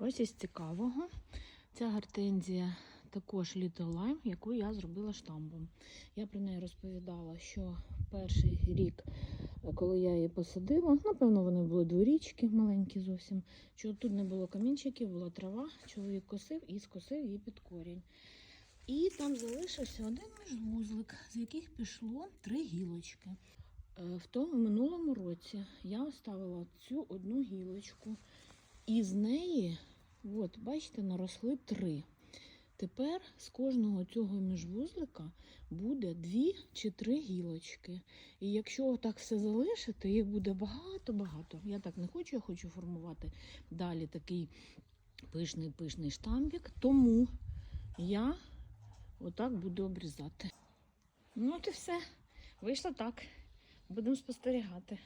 Ось із цікавого. Ця гортензія також Little Lime, яку я зробила штамбом. Я про неї розповідала, що перший рік, е, коли я її посадила, напевно, вони були дворічки маленькі зовсім. Що тут не було камінчиків, була трава. Чоловік косив і скосив її під корінь. І там залишився один міжвузлик, з яких пішло три гілочки. Е, В тому минулому році я оставила цю одну гілочку, і з неї, от, бачите, наросли три. Тепер з кожного цього міжвузлика буде дві чи три гілочки. І якщо так все залишити, їх буде багато-багато. Я так не хочу, я хочу формувати далі такий пишний-пишний штамбік. Тому я отак буду обрізати. Ну, от і все. Вийшло так. Будемо спостерігати.